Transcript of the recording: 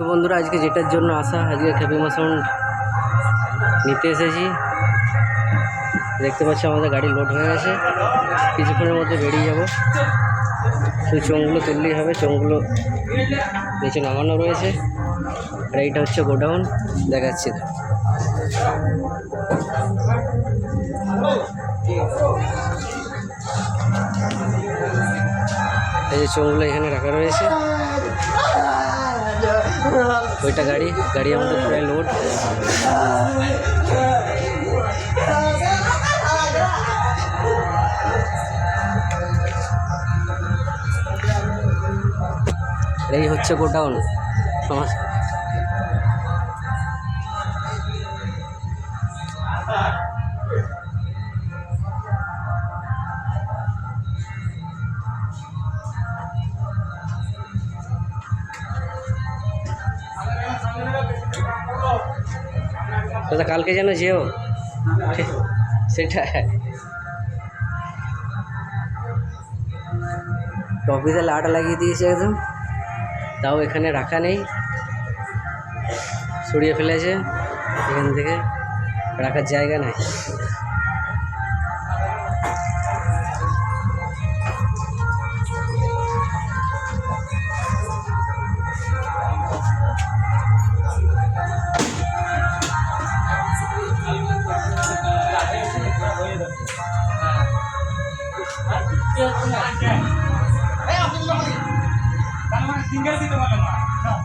বন্ধুরা, আজকে যেটার জন্য আসা, আজকে খেপি মাসন নিতে এসেছি। দেখতে পাচ্ছি আমাদের গাড়ি লোড হয়ে গেছে। কিছুক্ষণের মধ্যে বেরিয়ে যাব। শুধু চোঙগুলো তুললেই হবে, চোঙগুলো নিচে নামানো রয়েছে। আর এইটা হচ্ছে গোডাউন, দেখাচ্ছি। এই যে চোঙগুলো এখানে রাখা রয়েছে। ওইটা গাড়ি গাড়ি আমাদের প্রায় লোড এই হচ্ছে গোডাউন। আমার দাদা কালকে যেন যেও। সেটা টপিতে লাট লাগিয়ে দিয়েছে একদম। তাও এখানে রাখা নেই। সরিয়ে ফেলেছে। এখান থেকে রাখার জায়গা নাই। সিঙ্গেল দিতে পারলাম না